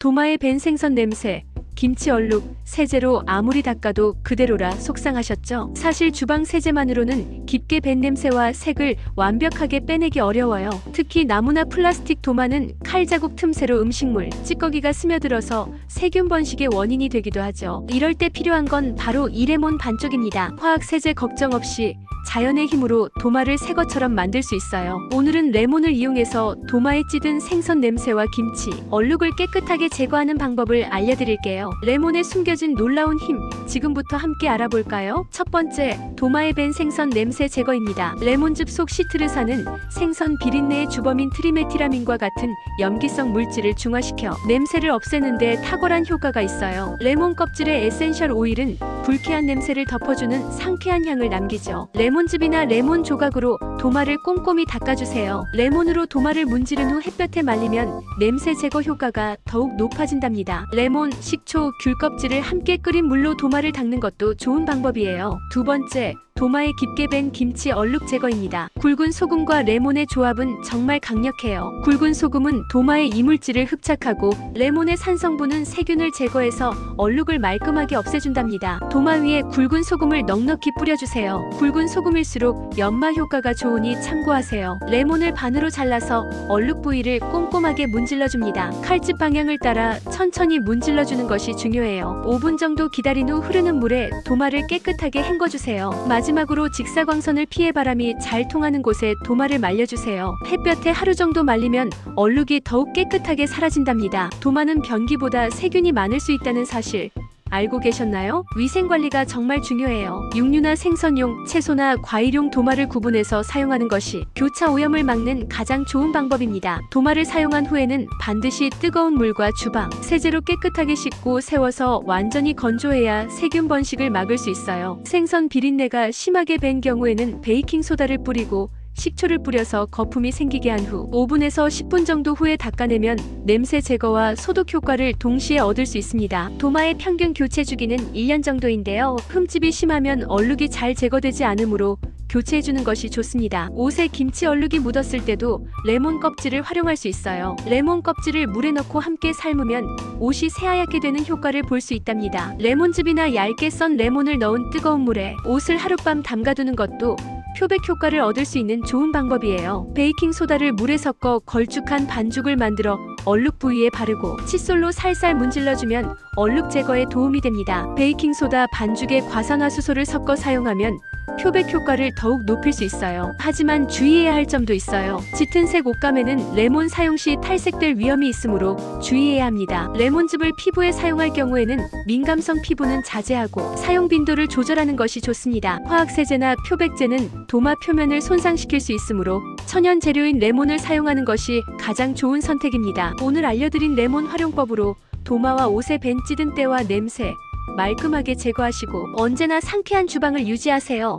도마에 밴 생선 냄새, 김치 얼룩, 세제로 아무리 닦아도 그대로라 속상하셨죠? 사실 주방 세제만으로는 깊게 밴 냄새와 색을 완벽하게 빼내기 어려워요. 특히 나무나 플라스틱 도마는 칼 자국 틈새로 음식물, 찌꺼기가 스며들어서 세균 번식의 원인이 되기도 하죠. 이럴 때 필요한 건 바로 이레몬 반쪽입니다. 화학 세제 걱정 없이 자연의 힘으로 도마를 새 것처럼 만들 수 있어요. 오늘은 레몬을 이용해서 도마에 찌든 생선 냄새와 김치, 얼룩을 깨끗하게 제거하는 방법을 알려드릴게요. 레몬에 숨겨진 놀라운 힘, 지금부터 함께 알아볼까요? 첫 번째, 도마에 밴 생선 냄새 제거입니다. 레몬즙 속 시트르산은 생선 비린내의 주범인 트리메티라민과 같은 염기성 물질을 중화시켜 냄새를 없애는데 탁월한 효과가 있어요. 레몬 껍질의 에센셜 오일은 불쾌한 냄새를 덮어주는 상쾌한 향을 남기죠. 레몬즙이나 레몬 조각으로 도마를 꼼꼼히 닦아주세요. 레몬으로 도마를 문지른 후 햇볕에 말리면 냄새 제거 효과가 더욱 높아진답니다. 레몬, 식초, 귤 껍질을 함께 끓인 물로 도마를 닦는 것도 좋은 방법이에요. 두 번째, 도마에 깊게 밴 김치 얼룩 제거입니다. 굵은 소금과 레몬의 조합은 정말 강력해요. 굵은 소금은 도마의 이물질을 흡착하고 레몬의 산성분은 세균을 제거해서 얼룩을 말끔하게 없애준답니다. 도마 위에 굵은 소금을 넉넉히 뿌려주세요. 굵은 소금일수록 연마 효과가 좋으니 참고하세요. 레몬을 반으로 잘라서 얼룩 부위를 꼼꼼하게 문질러줍니다. 칼집 방향을 따라 천천히 문질러주는 것이 중요해요. 5분 정도 기다린 후 흐르는 물에 도마를 깨끗하게 헹궈주세요. 마지막 으로 직사광선을 피해 바람이 잘 통하는 곳에 도마를 말려주세요. 햇볕에 하루 정도 말리면 얼룩이 더욱 깨끗하게 사라진답니다. 도마는 변기보다 세균이 많을 수 있다는 사실 알고 계셨나요? 위생 관리가 정말 중요해요. 육류나 생선용, 채소나 과일용 도마를 구분해서 사용하는 것이 교차 오염을 막는 가장 좋은 방법입니다. 도마를 사용한 후에는 반드시 뜨거운 물과 주방, 세제로 깨끗하게 씻고 세워서 완전히 건조해야 세균 번식을 막을 수 있어요. 생선 비린내가 심하게 밴 경우에는 베이킹 소다를 뿌리고 식초를 뿌려서 거품이 생기게 한 후 5분에서 10분 정도 후에 닦아내면 냄새 제거와 소독 효과를 동시에 얻을 수 있습니다. 도마의 평균 교체 주기는 1년 정도인데요. 흠집이 심하면 얼룩이 잘 제거되지 않으므로 교체해주는 것이 좋습니다. 옷에 김치 얼룩이 묻었을 때도 레몬 껍질을 활용할 수 있어요. 레몬 껍질을 물에 넣고 함께 삶으면 옷이 새하얗게 되는 효과를 볼 수 있답니다. 레몬즙이나 얇게 썬 레몬을 넣은 뜨거운 물에 옷을 하룻밤 담가두는 것도 표백 효과를 얻을 수 있는 좋은 방법이에요. 베이킹 소다를 물에 섞어 걸쭉한 반죽을 만들어 얼룩 부위에 바르고 칫솔로 살살 문질러주면 얼룩 제거에 도움이 됩니다. 베이킹 소다 반죽에 과산화수소를 섞어 사용하면 표백 효과를 더욱 높일 수 있어요. 하지만 주의해야 할 점도 있어요. 짙은 색 옷감에는 레몬 사용 시 탈색될 위험이 있으므로 주의해야 합니다. 레몬즙을 피부에 사용할 경우에는 민감성 피부는 자제하고 사용 빈도를 조절하는 것이 좋습니다. 화학세제나 표백제는 도마 표면을 손상시킬 수 있으므로 천연 재료인 레몬을 사용하는 것이 가장 좋은 선택입니다. 오늘 알려드린 레몬 활용법으로 도마와 옷에 밴 찌든 때와 냄새, 말끔하게 제거하시고 언제나 상쾌한 주방을 유지하세요.